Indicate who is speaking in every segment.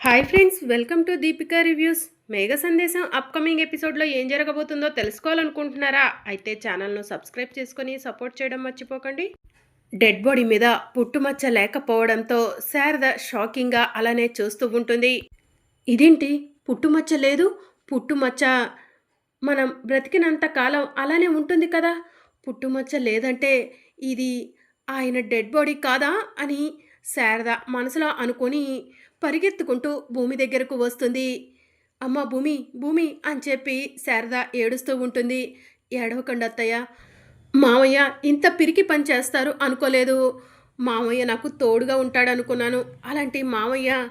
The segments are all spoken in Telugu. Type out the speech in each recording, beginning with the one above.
Speaker 1: Hi friends welcome to Deepika reviews Megha Sandesam upcoming ఎపిసోడ్లో ఏం జరగబోతుందో తెలుసుకోవాలనుకుంటున్నారా? అయితే ఛానల్ను సబ్స్క్రైబ్ చేసుకొని సపోర్ట్ చేయడం మర్చిపోకండి. డెడ్ బాడీ మీద పుట్టుమచ్చ లేకపోవడంతో శారద షాకింగ్గా అలానే చూస్తూ ఉంటుంది. ఇదేంటి? పుట్టుమచ్చ లేదు. పుట్టుమచ్చ మనం బ్రతికినంత కాలం అలానే ఉంటుంది కదా. పుట్టుమచ్చ లేదంటే ఇది ఆయన డెడ్ బాడీ కాదా అని శారద మనసులో అనుకొని పరిగెత్తుకుంటూ భూమి దగ్గరకు వస్తుంది. అమ్మ భూమి భూమి అని చెప్పి శారద ఏడుస్తూ ఉంటుంది. ఏడవకండి అత్తయ్య. మామయ్య ఇంత పిరికి పని చేస్తారు అనుకోలేదు. మామయ్య నాకు తోడుగా ఉంటాడనుకున్నాను. అలాంటి మామయ్య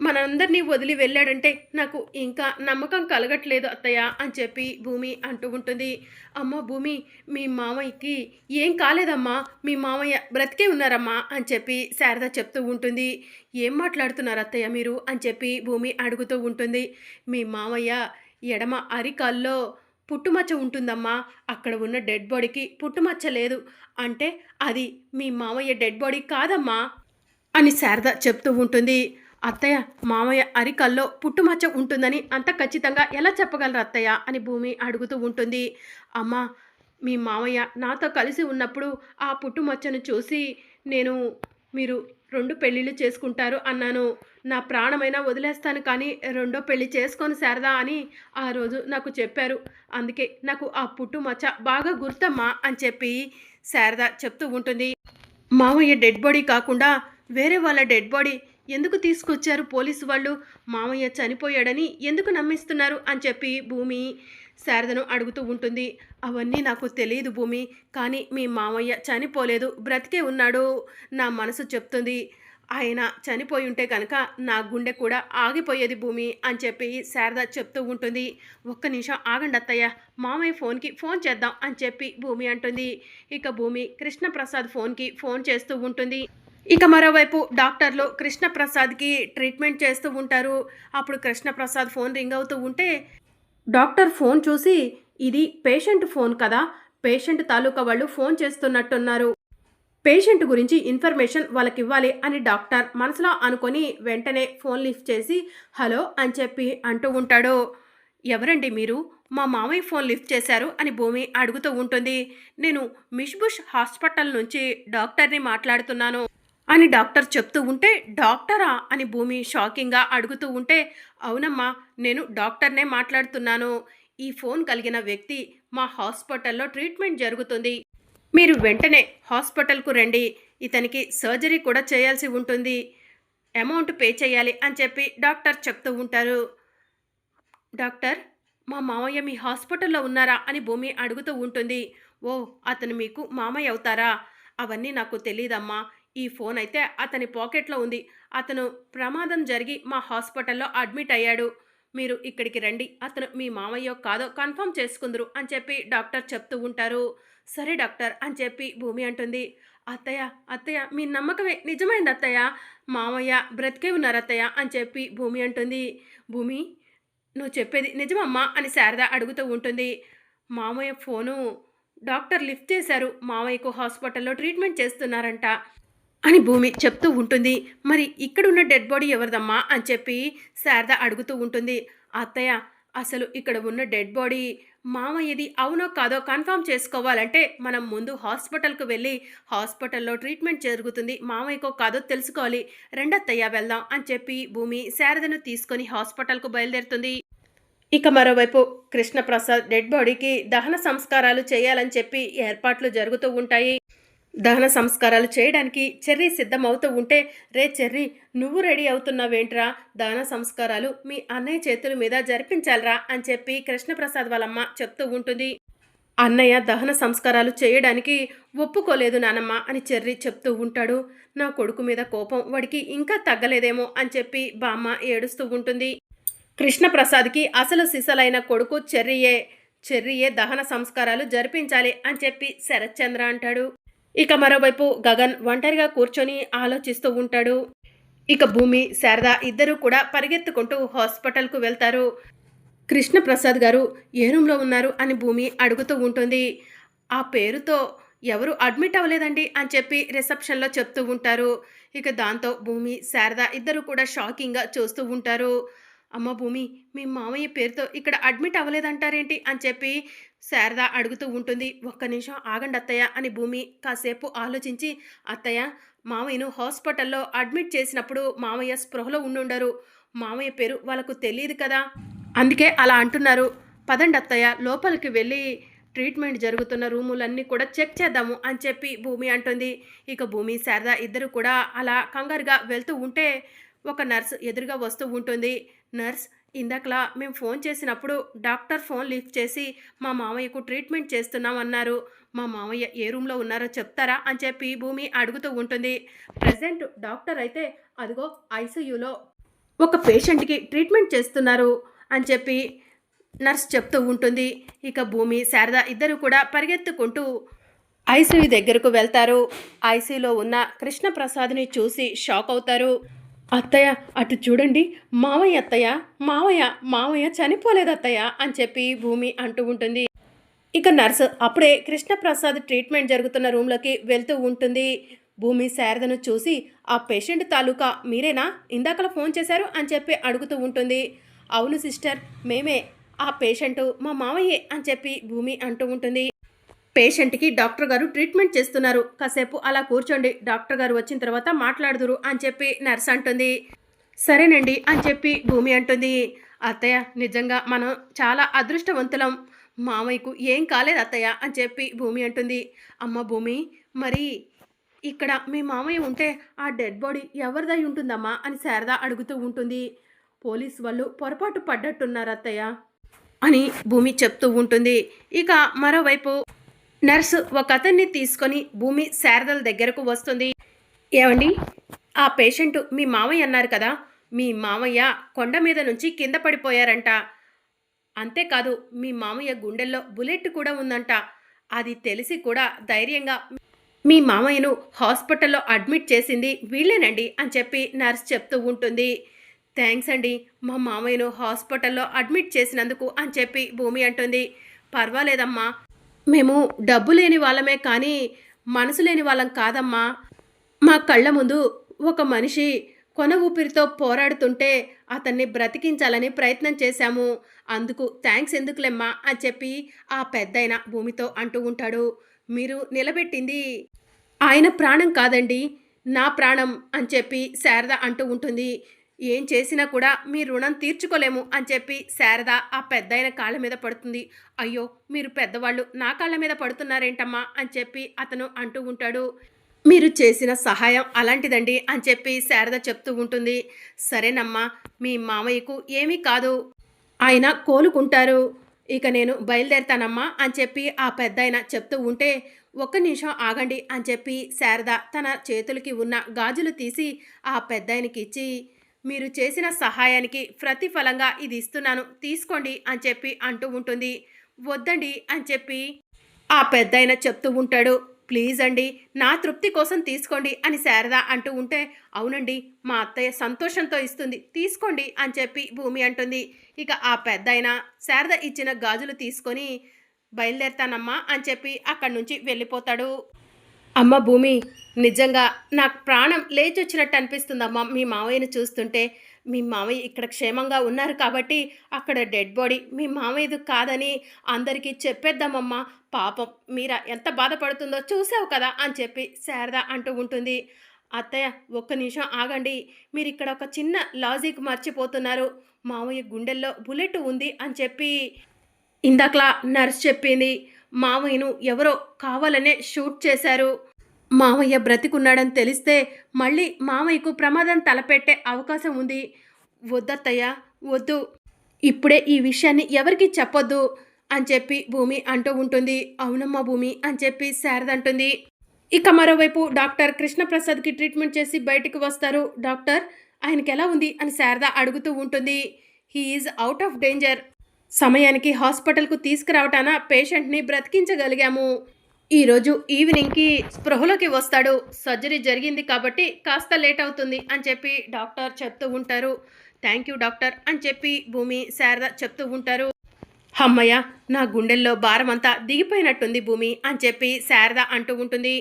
Speaker 1: మనందరినీ వదిలి వెళ్ళాడంటే నాకు ఇంకా నమ్మకం కలగట్లేదు అత్తయ్య అని చెప్పి భూమి అంటూ ఉంటుంది. అమ్మ భూమి మీ మామయ్యకి ఏం కాలేదమ్మా? మీ మామయ్య బ్రతికే ఉన్నారమ్మా? అని చెప్పి శారద చెప్తూ ఉంటుంది. ఏం మాట్లాడుతున్నారు అత్తయ్య మీరు? అని చెప్పి భూమి అడుగుతూ ఉంటుంది. మీ మామయ్య ఎడమ అరికాల్లో పుట్టుమచ్చ ఉంటుందమ్మా. అక్కడ ఉన్న డెడ్ బాడీకి పుట్టుమచ్చ లేదు. అంటే అది మీ మామయ్య డెడ్ బాడీ కాదమ్మా? అని శారద చెప్తూ ఉంటుంది. అత్తయ్య మామయ్య అరికల్లో పుట్టుమచ్చ ఉంటుందని అంత ఖచ్చితంగా ఎలా చెప్పగలరు అత్తయ్య? అని భూమి అడుగుతూ ఉంటుంది. అమ్మా మీ మామయ్య నాతో కలిసి ఉన్నప్పుడు ఆ పుట్టుమచ్చను చూసి నేను మీరు రెండు పెళ్ళిళ్ళు చేసుకుంటారు అన్నాను. నా ప్రాణమైనా వదిలేస్తాను కానీ రెండో పెళ్ళి చేసుకొని శారదా అని ఆ రోజు నాకు చెప్పారు. అందుకే నాకు ఆ పుట్టుమచ్చ బాగా గుర్తమ్మా అని చెప్పి శారద చెప్తూ ఉంటుంది. మామయ్య డెడ్ బాడీ కాకుండా వేరే వాళ్ళ డెడ్ బాడీ ఎందుకు తీసుకొచ్చారు పోలీసు వాళ్ళు? మామయ్య చనిపోయాడని ఎందుకు నమ్మిస్తున్నారు? అని చెప్పి భూమి శారదను అడుగుతూ ఉంటుంది. అవన్నీ నాకు తెలియదు భూమి కానీ మీ మామయ్య చనిపోలేదు బ్రతికే ఉన్నాడు నా మనసు చెప్తుంది. ఆయన చనిపోయి ఉంటే కనుక నా గుండె కూడా ఆగిపోయేది భూమి అని చెప్పి శారద చెప్తూ ఉంటుంది. ఒక్క నిమిషం ఆగండి అత్తయ్య మామయ్య ఫోన్కి ఫోన్ చేద్దాం అని చెప్పి భూమి అంటుంది. ఇక భూమి కృష్ణప్రసాద్ ఫోన్కి ఫోన్ చేస్తూ ఉంటుంది. ఇక మరోవైపు డాక్టర్లు కృష్ణప్రసాద్కి ట్రీట్మెంట్ చేస్తూ ఉంటారు. అప్పుడు కృష్ణప్రసాద్ ఫోన్ రింగ్ అవుతూ ఉంటే డాక్టర్ ఫోన్ చూసి ఇది పేషెంట్ ఫోన్ కదా పేషెంట్ తాలూకా వాళ్ళు ఫోన్ చేస్తున్నట్టున్నారు. పేషెంట్ గురించి ఇన్ఫర్మేషన్ వాళ్ళకి ఇవ్వాలి అని డాక్టర్ మనసులో అనుకొని వెంటనే ఫోన్ లిఫ్ట్ చేసి హలో అని చెప్పి అంటూ ఉంటాడు. ఎవరండి మీరు? మా మామయ్య ఫోన్ లిఫ్ట్ చేశారు అని భూమి అడుగుతూ ఉంటుంది. నేను మిష్బుష్ హాస్పిటల్ నుంచి డాక్టర్ని మాట్లాడుతున్నాను. అని డాక్టర్ చెప్తూ ఉంటే డాక్టరా? అని భూమి షాకింగ్గా అడుగుతూ ఉంటే అవునమ్మా నేను డాక్టర్నే మాట్లాడుతున్నాను. ఈ ఫోన్ కలిగిన వ్యక్తి మా హాస్పిటల్లో ట్రీట్మెంట్ జరుగుతుంది. మీరు వెంటనే హాస్పిటల్కు రండి. ఇతనికి సర్జరీ కూడా చేయాల్సి ఉంటుంది. అమౌంట్ పే చేయాలి అని చెప్పి డాక్టర్ చెప్తూ ఉంటారు. డాక్టర్ మా మామయ్య మీ హాస్పిటల్లో ఉన్నారా? అని భూమి అడుగుతూ ఉంటుంది. ఓ అతను మీకు మామయ్య అవుతారా? అవన్నీ నాకు తెలియదమ్మా ఈ ఫోన్ అయితే అతని పాకెట్లో ఉంది. అతను ప్రమాదం జరిగి మా హాస్పిటల్లో అడ్మిట్ అయ్యాడు. మీరు ఇక్కడికి రండి. అతను మీ మామయ్యో కాదో కన్ఫర్మ్ చేసుకుందరు అని చెప్పి డాక్టర్ చెప్తూ ఉంటారు. సరే డాక్టర్ అని చెప్పి భూమి అంటుంది. అత్తయ్య అత్తయ్య మీ నమ్మకమే నిజమైంది అత్తయ్య. మామయ్య బ్రతికే ఉన్నారు అత్తయ్య అని చెప్పి భూమి అంటుంది. భూమి నువ్వు చెప్పేది నిజమమ్మా అని శారద అడుగుతూ ఉంటుంది. మామయ్య ఫోను డాక్టర్ లిఫ్ట్ చేశారు. మామయ్యకు హాస్పిటల్లో ట్రీట్మెంట్ చేస్తున్నారంట. అని భూమి చెప్తూ ఉంటుంది. మరి ఇక్కడున్న డెడ్ బాడీ ఎవరిదమ్మా? అని చెప్పి శారద అడుగుతూ ఉంటుంది. అత్తయ్య అసలు ఇక్కడ ఉన్న డెడ్ బాడీ మామయ్యది అవునో కాదో కన్ఫర్మ్ చేసుకోవాలంటే మనం ముందు హాస్పిటల్కు వెళ్ళి హాస్పిటల్లో ట్రీట్మెంట్ జరుగుతుంది. మామయ్యకో కాదో తెలుసుకోవాలి. రెండత్తయ్య వెళ్దాం అని చెప్పి భూమి శారదను తీసుకొని హాస్పిటల్కు బయలుదేరుతుంది. ఇక మరోవైపు కృష్ణప్రసాద్ డెడ్ బాడీకి దహన సంస్కారాలు చేయాలని చెప్పి ఏర్పాట్లు జరుగుతూ ఉంటాయి. దహన సంస్కారాలు చేయడానికి చెర్రీ సిద్ధమవుతూ ఉంటే రే చెర్రీ నువ్వు రెడీ అవుతున్నావేంట్రా? దహన సంస్కారాలు మీ అన్నయ్య చేతుల మీద జరిపించాలరా అని చెప్పి కృష్ణప్రసాద్ వాళ్ళమ్మ చెప్తూ ఉంటుంది. అన్నయ్య దహన సంస్కారాలు చేయడానికి ఒప్పుకోలేదు నానమ్మ అని చెర్రి చెప్తూ ఉంటాడు. నా కొడుకు మీద కోపం వాడికి ఇంకా తగ్గలేదేమో అని చెప్పి బామ్మ ఏడుస్తూ ఉంటుంది. కృష్ణప్రసాద్కి అసలు సిసలైన కొడుకు చెర్రియే చెర్రియే దహన సంస్కారాలు జరిపించాలి అని చెప్పి శరత్చంద్ర అంటాడు. ఇక మరోవైపు గగన్ ఒంటరిగా కూర్చొని ఆలోచిస్తూ ఉంటాడు. ఇక భూమి శారద ఇద్దరూ కూడా పరిగెత్తుకుంటూ హాస్పిటల్కు వెళ్తారు. కృష్ణప్రసాద్ గారు ఏ రూమ్లో ఉన్నారు? అని భూమి అడుగుతూ ఉంటుంది. ఆ పేరుతో ఎవరు అడ్మిట్ అవ్వలేదండి అని చెప్పి రిసెప్షన్లో చెప్తూ ఉంటారు. ఇక దాంతో భూమి శారద ఇద్దరు కూడా షాకింగ్గా చూస్తూ ఉంటారు. అమ్మ భూమి మీ మామయ్య పేరుతో ఇక్కడ అడ్మిట్ అవ్వలేదంటారేంటి? అని చెప్పి శారద అడుగుతూ ఉంటుంది ఒక్క నిమిషం ఆగండి అత్తయ్య అని భూమి కాసేపు ఆలోచించి అత్తయ్య మామయ్యను హాస్పిటల్లో అడ్మిట్ చేసినప్పుడు మామయ్య స్పృహలో ఉండుండరు. మామయ్య పేరు వాళ్ళకు తెలియదు కదా. అందుకే అలా అంటున్నారు. పదండి అత్తయ్య లోపలికి వెళ్ళి ట్రీట్మెంట్ జరుగుతున్న రూములన్నీ కూడా చెక్ చేద్దాము అని చెప్పి భూమి అంటుంది. ఇక భూమి శారద ఇద్దరు కూడా అలా కంగారుగా వెళ్తూ ఉంటే ఒక నర్స్ ఎదురుగా వస్తూ ఉంటుంది. నర్స్ ఇందాకలా మేము ఫోన్ చేసినప్పుడు డాక్టర్ ఫోన్ లిఫ్ట్ చేసి మా మామయ్యకు ట్రీట్మెంట్ చేస్తున్నాం అన్నారు మా మామయ్య ఏ రూమ్లో ఉన్నారో చెప్తారా? అని చెప్పి భూమి అడుగుతూ ఉంటుంది. ప్రజెంట్ డాక్టర్ అయితే అదిగో ఐసీయూలో ఒక పేషెంట్కి ట్రీట్మెంట్ చేస్తున్నారు అని చెప్పి నర్స్ చెప్తూ ఉంటుంది. ఇక భూమి శారద ఇద్దరు కూడా పరిగెత్తుకుంటూ ఐసీయూ దగ్గరకు వెళ్తారు. ఐసీయూలో ఉన్న కృష్ణప్రసాద్ని చూసి షాక్ అవుతారు. అత్తయ్య అటు చూడండి. మావయ్య అత్తయ్య మావయ్య మావయ్య చనిపోలేదు అత్తయ్య అని చెప్పి భూమి అంటూ ఉంటుంది. ఇక నర్సు అప్పుడే కృష్ణప్రసాద్ ట్రీట్మెంట్ జరుగుతున్న రూమ్లోకి వెళ్తూ ఉంటుంది. భూమి శారదను చూసి ఆ పేషెంట్ తాలూకా మీరేనా? ఇందాకలా ఫోన్ చేశారు అని చెప్పి అడుగుతూ ఉంటుంది. అవును సిస్టర్ మేమే. ఆ పేషెంట్ మా మావయ్యే అని చెప్పి భూమి అంటూ ఉంటుంది. పేషెంట్కి డాక్టర్ గారు ట్రీట్మెంట్ చేస్తున్నారు. కాసేపు అలా కూర్చోండి. డాక్టర్ గారు వచ్చిన తర్వాత మాట్లాడుదురు అని చెప్పి నర్స్ అంటుంది. సరేనండి అని చెప్పి భూమి అంటుంది. అత్తయ్య నిజంగా మనం చాలా అదృష్టవంతులం. మామయ్యకు ఏం కాలేదు అత్తయ్య అని చెప్పి భూమి అంటుంది. అమ్మ భూమి మరి ఇక్కడ మీ మామయ్య ఉంటే ఆ డెడ్ బాడీ ఎవరిదై ఉంటుందమ్మా అని శారద అడుగుతూ ఉంటుంది. పోలీస్ వాళ్ళు పొరపాటు పడ్డట్టున్నారు అత్తయ్య అని భూమి చెప్తూ ఉంటుంది. ఇక మరోవైపు నర్సు ఒక అతన్ని తీసుకొని భూమి శారదల దగ్గరకు వస్తుంది. ఏమండి? ఆ పేషెంట్ మీ మామయ్య అన్నారు కదా మీ మామయ్య కొండ మీద నుంచి కింద పడిపోయారంట. అంతేకాదు మీ మామయ్య గుండెల్లో బుల్లెట్ కూడా ఉందంట. అది తెలిసి కూడా ధైర్యంగా మీ మామయ్యను హాస్పిటల్లో అడ్మిట్ చేసింది వీళ్ళేనండి అని చెప్పి నర్స్ చెప్తూ ఉంటుంది. థ్యాంక్స్ అండి మా మామయ్యను హాస్పిటల్లో అడ్మిట్ చేసినందుకు అని చెప్పి భూమి అంటుంది. పర్వాలేదమ్మా మేము డబ్బు లేని వాళ్ళమే కానీ మనసు లేని వాళ్ళం కాదమ్మా. మా కళ్ళ ముందు ఒక మనిషి కొన ఊపిరితో పోరాడుతుంటే అతన్ని బ్రతికించాలని ప్రయత్నం చేశాము. అందుకు థ్యాంక్స్ ఎందుకులేమ్మా అని చెప్పి ఆ పెద్దయిన భూమితో అంటూ ఉంటాడు. మీరు నిలబెట్టింది ఆయన ప్రాణం కాదండి నా ప్రాణం అని చెప్పి శారద అంటూ ఉంటుంది. ఏం చేసినా కూడా మీ రుణం తీర్చుకోలేము అని చెప్పి శారద ఆ పెద్దయిన కాళ్ళ మీద పడుతుంది. అయ్యో మీరు పెద్దవాళ్ళు నా కాళ్ళ మీద పడుతున్నారేంటమ్మా అని చెప్పి అతను అంటూ ఉంటాడు. మీరు చేసిన సహాయం అలాంటిదండి అని చెప్పి శారద చెప్తూ ఉంటుంది. సరేనమ్మా మీ మామయ్యకు ఏమీ కాదు. ఆయన కోలుకుంటారు. ఇక నేను బయలుదేరుతానమ్మా అని చెప్పి ఆ పెద్దాయన చెప్తూ ఉంటే ఒక్క నిమిషం ఆగండి అని చెప్పి శారద తన చేతులకి ఉన్న గాజులు తీసి ఆ పెద్దాయనకి ఇచ్చి మీరు చేసిన సహాయానికి ప్రతిఫలంగా ఇది ఇస్తున్నాను. తీసుకోండి అని చెప్పి అంటూ ఉంటుంది. వద్దండి అని చెప్పి ఆ పెద్దాయన చెప్తూ ఉంటాడు. ప్లీజ్ అండి నా తృప్తి కోసం తీసుకోండి అని శారద అంటూ ఉంటే అవునండి మా అత్తయ్య సంతోషంతో ఇస్తుంది. తీసుకోండి అని చెప్పి భూమి అంటుంది. ఇక ఆ పెద్దాయన శారద ఇచ్చిన గాజులు తీసుకొని బయలుదేరుతానమ్మా అని చెప్పి అక్కడి నుంచి వెళ్ళిపోతాడు. అమ్మ భూమి నిజంగా నాకు ప్రాణం లేచొచ్చినట్టు అనిపిస్తుందమ్మా మీ మావయ్యను చూస్తుంటే మీ మావయ్య ఇక్కడ క్షేమంగా ఉన్నారు కాబట్టి అక్కడ డెడ్ బాడీ మీ మావయ్యది కాదని అందరికీ చెప్పేద్దామమ్మా. పాపం మీరా ఎంత బాధపడుతుందో చూసావు కదా అని చెప్పి శారద అంటూ ఉంటుంది. అత్తయ్య ఒక్క నిమిషం ఆగండి. మీరు ఇక్కడ ఒక చిన్న లాజిక్ మర్చిపోతున్నారు. మావయ్య గుండెల్లో బుల్లెట్ ఉంది అని చెప్పి ఇందాకలా నర్స్ చెప్పింది. మావయ్యను ఎవరో కావాలనే షూట్ చేశారు. మావయ్య బ్రతికున్నాడని తెలిస్తే మళ్ళీ మావయ్యకు ప్రమాదం తలపెట్టే అవకాశం ఉంది. వద్దత్తయ్య వద్దు. ఇప్పుడే ఈ విషయాన్ని ఎవరికి చెప్పొద్దు అని చెప్పి భూమి అంటూ ఉంటుంది. అవునమ్మా భూమి అని చెప్పి శారద అంటుంది. ఇక మరోవైపు డాక్టర్ కృష్ణప్రసాద్కి ట్రీట్మెంట్ చేసి బయటికి వస్తారు. డాక్టర్ ఆయనకి ఎలా ఉంది అని శారద అడుగుతూ ఉంటుంది. He is out of danger. సమయానికి హాస్పిటల్కు తీసుకురావటాన పేషెంట్ని బ్రతికించగలిగాము. ఈరోజు ఈవినింగ్కి స్పృహలోకి వస్తాడు. సర్జరీ జరిగింది కాబట్టి కాస్త లేట్ అవుతుంది అని చెప్పి డాక్టర్ చెప్తూ ఉంటారు. థ్యాంక్ యూ డాక్టర్ అని చెప్పి భూమి శారద చెప్తూ ఉంటారు. అమ్మయ్య నా గుండెల్లో భారం అంతా దిగిపోయినట్టుంది భూమి అని చెప్పి శారద అంటూ ఉంటుంది.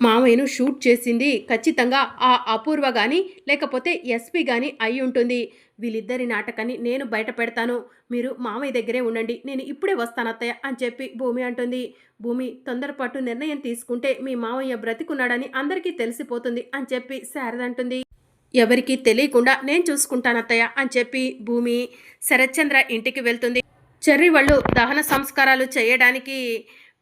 Speaker 1: మామయ్యను షూట్ చేసింది ఖచ్చితంగా ఆ అపూర్వ కానీ లేకపోతే ఎస్పీ కానీ అయి ఉంటుంది. వీళ్ళిద్దరి నాటకాన్ని నేను బయట పెడతాను. మీరు మామయ్య దగ్గరే ఉండండి. నేను ఇప్పుడే వస్తానత్తయ్య అని చెప్పి భూమి అంటుంది. భూమి తొందరపాటు నిర్ణయం తీసుకుంటే మీ మామయ్య బ్రతికున్నాడని అందరికీ తెలిసిపోతుంది అని చెప్పి శారద అంటుంది. ఎవరికీ తెలియకుండా నేను చూసుకుంటానత్తయ్య అని చెప్పి భూమి శరత్చంద్ర ఇంటికి వెళ్తుంది. చెర్రి వాళ్ళు దహన సంస్కారాలు చేయడానికి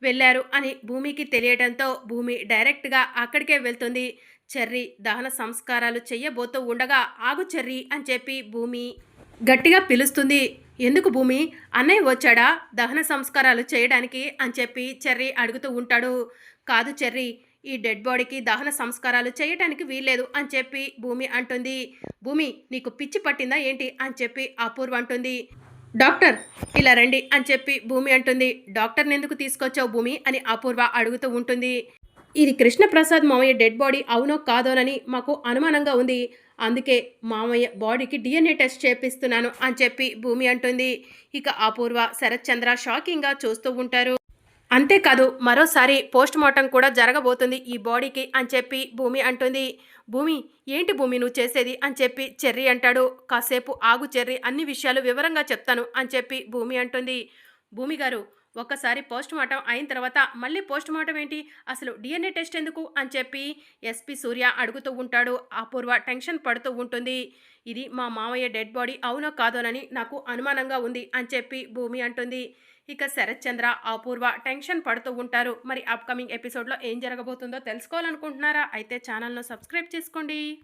Speaker 1: వెళ్ళారు అని భూమికి తెలియడంతో భూమి డైరెక్ట్గా అక్కడికే వెళ్తుంది. చెర్రి దహన సంస్కారాలు చెయ్యబోతూ ఉండగా ఆగు చెర్రి అని చెప్పి భూమి గట్టిగా పిలుస్తుంది. ఎందుకు భూమి? అన్నయ్య వచ్చాడా? దహన సంస్కారాలు చేయడానికి అని చెప్పి చెర్రీ అడుగుతూ ఉంటాడు. కాదు చెర్రీ ఈ డెడ్ బాడీకి దహన సంస్కారాలు చేయటానికి వీల్లేదు అని చెప్పి భూమి అంటుంది. భూమి నీకు పిచ్చి పట్టిందా ఏంటి? అని చెప్పి అపూర్వ అంటుంది. డాక్టర్ ఇలా రండి అని చెప్పి భూమి అంటుంది. డాక్టర్ని ఎందుకు తీసుకొచ్చావు భూమి? అని అపూర్వ అడుగుతూ ఉంటుంది. ఇది కృష్ణప్రసాద్ మామయ్య డెడ్ బాడీ అవునో కాదోనని మాకు అనుమానంగా ఉంది. అందుకే మామయ్య బాడీకి డిఎన్ఏ టెస్ట్ చేపిస్తున్నాను అని చెప్పి భూమి అంటుంది. ఇక అపూర్వ శరత్చంద్ర షాకింగ్గా చూస్తూ ఉంటారు. అంతేకాదు మరోసారి పోస్ట్ మార్టం కూడా జరగబోతుంది ఈ బాడీకి అని చెప్పి భూమి అంటుంది. భూమి ఏంటి భూమి నువ్వు చేసేది అని చెప్పి చెర్రీ అంటాడు. కాసేపు ఆగు చెర్రీ అన్ని విషయాలు వివరంగా చెప్తాను అని చెప్పి భూమి అంటుంది. భూమి గారు ఒక్కసారి పోస్ట్ మార్టం అయిన తర్వాత మళ్ళీ పోస్ట్ మార్టం ఏంటి? అసలు డిఎన్ఏ టెస్ట్ ఎందుకు? అని చెప్పి ఎస్పి సూర్య అడుగుతూ ఉంటాడు. అపూర్వ టెన్షన్ పడుతూ ఉంటుంది. ఇది మా మామయ్య డెడ్ బాడీ అవునో కాదోనని నాకు అనుమానంగా ఉంది అని చెప్పి భూమి అంటుంది. ఇక శరత్చంద్ర అపూర్వ టెన్షన్ పడుతూ ఉంటారు. మరి అప్కమింగ్ ఎపిసోడ్లో ఏం జరగబోతుందో తెలుసుకోవాలనుకుంటున్నారా? అయితే ఛానల్ను సబ్స్క్రైబ్ చేసుకోండి.